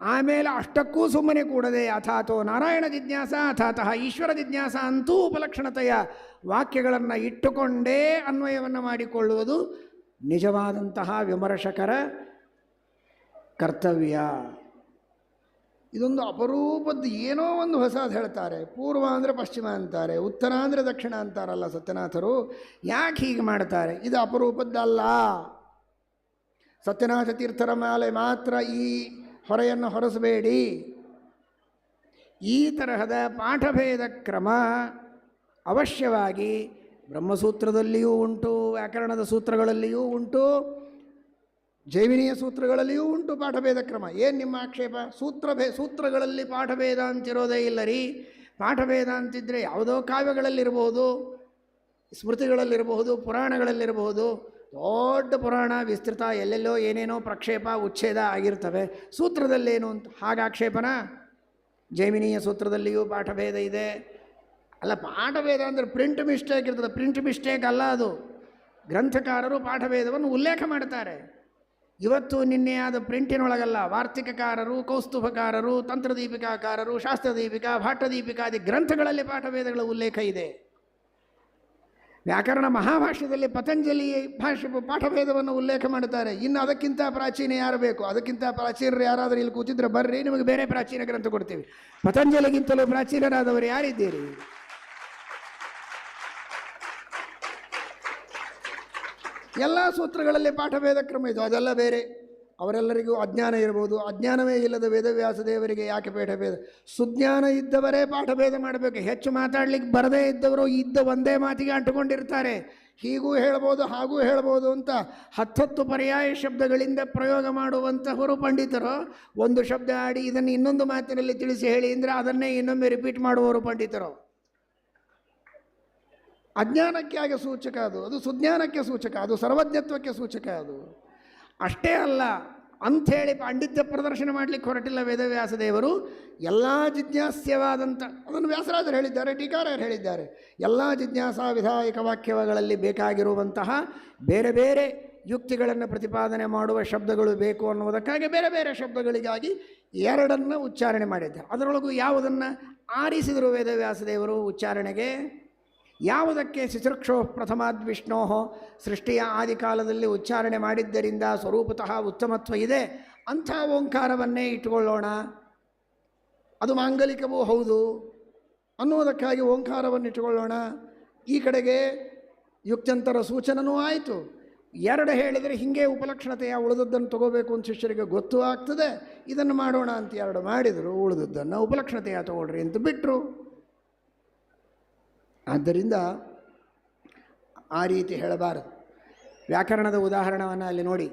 ಆಮೇಲೆ ಅಷ್ಟಕ್ಕೂ ಸುಮ್ಮನೆ ಕೂಡದೆ ಅಥಾತೋ ನಾರಾಯಣ ಜಿಜ್ಞಾಸ, ಅಥಾತಃ ಈಶ್ವರ ಜಿಜ್ಞಾಸ ಅಂತೂ ಉಪಲಕ್ಷಣತೆಯ ವಾಕ್ಯಗಳನ್ನು ಇಟ್ಟುಕೊಂಡೇ ಅನ್ವಯವನ್ನು ಮಾಡಿಕೊಳ್ಳುವುದು ನಿಜವಾದಂತಹ ವಿಮರ್ಶಕರ ಕರ್ತವ್ಯ. ಇದೊಂದು ಅಪರೂಪದ್ದು ಏನೋ ಒಂದು ಹೊಸದು ಹೇಳ್ತಾರೆ. ಪೂರ್ವ ಅಂದರೆ ಪಶ್ಚಿಮ ಅಂತಾರೆ, ಉತ್ತರ ಅಂದರೆ ದಕ್ಷಿಣ ಅಂತಾರಲ್ಲ ಸತ್ಯನಾಥರು. ಯಾಕೆ ಹೀಗೆ ಮಾಡ್ತಾರೆ? ಇದು ಅಪರೂಪದ್ದಲ್ಲ. ಸತ್ಯನಾಥ ತೀರ್ಥರ ಮೇಲೆ ಮಾತ್ರ ಈ ಹೊರೆಯನ್ನು ಹೊರಸಬೇಡಿ. ಈ ತರಹದ ಪಾಠಭೇದ ಕ್ರಮ ಅವಶ್ಯವಾಗಿ ಬ್ರಹ್ಮಸೂತ್ರದಲ್ಲಿಯೂ ಉಂಟು, ವ್ಯಾಕರಣದ ಸೂತ್ರಗಳಲ್ಲಿಯೂ ಉಂಟು, ಜೈವಿನಿಯ ಸೂತ್ರಗಳಲ್ಲಿಯೂ ಉಂಟು ಪಾಠಭೇದ ಕ್ರಮ. ಏನು ನಿಮ್ಮ ಆಕ್ಷೇಪ? ಸೂತ್ರಭೇ ಸೂತ್ರಗಳಲ್ಲಿ ಪಾಠಭೇದ ಅಂತಿರೋದೇ ಇಲ್ಲ ರೀ. ಪಾಠಭೇದ ಅಂತಿದ್ದರೆ ಯಾವುದೋ ಕಾವ್ಯಗಳಲ್ಲಿರಬಹುದು ಸ್ಮೃತಿಗಳಲ್ಲಿರಬಹುದು ಪುರಾಣಗಳಲ್ಲಿರಬಹುದು ದೊಡ್ಡ ಪುರಾಣ, ವಿಸ್ತೃತ, ಎಲ್ಲೆಲ್ಲೋ ಏನೇನೋ ಪ್ರಕ್ಷೇಪ, ಉಚ್ಛೇದ ಆಗಿರ್ತವೆ. ಸೂತ್ರದಲ್ಲೇನು ಅಂತ ಹಾಗಾಕ್ಷೇಪನ? ಜೈಮಿನಿಯ ಸೂತ್ರದಲ್ಲಿಯೂ ಪಾಠಭೇದ ಇದೆ. ಅಲ್ಲ, ಪಾಠಭೇದ ಅಂದರೆ ಪ್ರಿಂಟ್ ಮಿಸ್ಟೇಕ್ ಇರ್ತದೆ. ಪ್ರಿಂಟ್ ಮಿಸ್ಟೇಕ್ ಅಲ್ಲ ಅದು. ಗ್ರಂಥಕಾರರು ಪಾಠಭೇದವನ್ನು ಉಲ್ಲೇಖ ಮಾಡ್ತಾರೆ. ಇವತ್ತು ನಿನ್ನೆ ಆದ ಪ್ರಿಂಟಿನೊಳಗಲ್ಲ ವಾರ್ತಿಕಕಾರರು, ಕೌಸ್ತುಭಕಾರರು, ತಂತ್ರದೀಪಿಕಾಕಾರರು, ಶಾಸ್ತ್ರದೀಪಿಕಾ ಭಾಟದೀಪಿಕಾದಿ ಗ್ರಂಥಗಳಲ್ಲಿ ಪಾಠಭೇದಗಳ ಉಲ್ಲೇಖ ಇದೆ. ವ್ಯಾಕರಣ ಮಹಾಭಾಷ್ಯದಲ್ಲಿ ಪತಂಜಲಿ ಭಾಷೆ ಪಾಠಭೇದವನ್ನು ಉಲ್ಲೇಖ ಮಾಡುತ್ತಾರೆ. ಇನ್ನು ಅದಕ್ಕಿಂತ ಪ್ರಾಚೀನ ಯಾರು ಬೇಕು? ಅದಕ್ಕಿಂತ ಪ್ರಾಚೀನರು ಯಾರಾದರೂ ಇಲ್ಲಿ ಕೂತಿದ್ರೆ ಬರ್ರಿ, ನಿಮಗೆ ಬೇರೆ ಪ್ರಾಚೀನ ಗ್ರಂಥ ಕೊಡ್ತೀವಿ. ಪತಂಜಲಿಗಿಂತಲೂ ಪ್ರಾಚೀನರಾದವರು ಯಾರಿದ್ದೀರಿ? ಎಲ್ಲ ಸೂತ್ರಗಳಲ್ಲಿ ಪಾಠಭೇದ ಕ್ರಮ ಇದು, ಅದೆಲ್ಲ ಬೇರೆ. ಅವರೆಲ್ಲರಿಗೂ ಅಜ್ಞಾನ ಇರ್ಬೋದು ಅಜ್ಞಾನವೇ ಇಲ್ಲದ ವೇದವ್ಯಾಸ ದೇವರಿಗೆ ಯಾಕೆ ಪಾಠಭೇದ ಸುಜ್ಞಾನ ಇದ್ದವರೇ ಪಾಠಭೇದ ಮಾಡಬೇಕು. ಹೆಚ್ಚು ಮಾತಾಡ್ಲಿಕ್ಕೆ ಬರದೇ ಇದ್ದವರು ಇದ್ದ ಒಂದೇ ಮಾತಿಗೆ ಅಂಟುಕೊಂಡಿರ್ತಾರೆ. ಹೀಗೂ ಹೇಳ್ಬೋದು, ಹಾಗೂ ಹೇಳ್ಬೋದು ಅಂತ ಹತ್ತತ್ತು ಪರ್ಯಾಯ ಶಬ್ದಗಳಿಂದ ಪ್ರಯೋಗ ಮಾಡುವಂತಹವರು ಪಂಡಿತರು ಒಂದು ಶಬ್ದ ಆಡಿ ಇದನ್ನು ಇನ್ನೊಂದು ಮಾತಿನಲ್ಲಿ ತಿಳಿಸಿ ಹೇಳಿ ಅಂದರೆ ಅದನ್ನೇ ಇನ್ನೊಮ್ಮೆ ರಿಪೀಟ್ ಮಾಡುವವರು ಪಂಡಿತರು. ಅಜ್ಞಾನಕ್ಕೆ ಸೂಚಕ ಅದು. ಅದು ಸುಜ್ಞಾನಕ್ಕೆ ಸೂಚಕ, ಅದು ಸರ್ವಜ್ಞತ್ವಕ್ಕೆ ಸೂಚಕ ಅದು. ಅಷ್ಟೇ ಅಲ್ಲ ಅಂಥೇಳಿ ಪಾಂಡಿತ್ಯ ಪ್ರದರ್ಶನ ಮಾಡಲಿಕ್ಕೆ ಹೊರಟಿಲ್ಲ ವೇದವ್ಯಾಸ ದೇವರು. ಎಲ್ಲ ಜಿಜ್ಞಾಸ್ಯವಾದಂಥ ಅದನ್ನು ವ್ಯಾಸರಾಜರು ಹೇಳಿದ್ದಾರೆ ಟೀಕಾರರು ಹೇಳಿದ್ದಾರೆ. ಎಲ್ಲ ಜಿಜ್ಞಾಸಾ ವಿಧಾಯಕ ವಾಕ್ಯಗಳಲ್ಲಿ ಬೇಕಾಗಿರುವಂತಹ ಬೇರೆ ಬೇರೆ ಯುಕ್ತಿಗಳನ್ನು ಪ್ರತಿಪಾದನೆ ಮಾಡುವ ಶಬ್ದಗಳು ಬೇಕು ಅನ್ನುವುದಕ್ಕಾಗಿ ಬೇರೆ ಬೇರೆ ಶಬ್ದಗಳಿಗಾಗಿ ಎರಡನ್ನು ಉಚ್ಚಾರಣೆ ಮಾಡಿದ್ದಾರೆ. ಅದರೊಳಗೂ ಯಾವುದನ್ನು ಆರಿಸಿದರು ವೇದವ್ಯಾಸ ದೇವರು ಉಚ್ಚಾರಣೆಗೆ? ಯಾವುದಕ್ಕೆ ಶಿಶುಕ್ಷೋ ಪ್ರಥಮಾದ್ ವಿಷ್ಣೋ ಸೃಷ್ಟಿಯ ಆದಿಕಾಲದಲ್ಲಿ ಉಚ್ಚಾರಣೆ ಮಾಡಿದ್ದರಿಂದ ಸ್ವರೂಪತಃ ಉತ್ತಮತ್ವ ಇದೆ. ಅಂಥ ಓಂಕಾರವನ್ನೇ ಇಟ್ಟುಕೊಳ್ಳೋಣ. ಅದು ಮಾಂಗಲಿಕವೂ ಹೌದು. ಅನ್ನುವುದಕ್ಕಾಗಿ ಓಂಕಾರವನ್ನು ಇಟ್ಟುಕೊಳ್ಳೋಣ. ಈ ಕಡೆಗೆ ಯುಕ್ತಂತರ ಸೂಚನೂ ಆಯಿತು. ಎರಡು ಹೇಳಿದರೆ ಹೀಗೆ ಉಪಲಕ್ಷಣತೆಯ ಉಳಿದದ್ದನ್ನು ತಗೋಬೇಕು ಅಂತ ಶಿಷ್ಯರಿಗೆ ಗೊತ್ತು ಆಗ್ತದೆ. ಇದನ್ನು ಮಾಡೋಣ ಅಂತ ಎರಡು ಮಾಡಿದರು. ಉಳಿದದ್ದನ್ನು ಉಪಲಕ್ಷಣತೆಯ ತಗೊಳ್ರಿ ಅಂತ ಬಿಟ್ಟರು ಆದ್ದರಿಂದ ಆ ರೀತಿ ಹೇಳಬಾರದು. ವ್ಯಾಕರಣದ ಉದಾಹರಣವನ್ನು ಅಲ್ಲಿ ನೋಡಿ.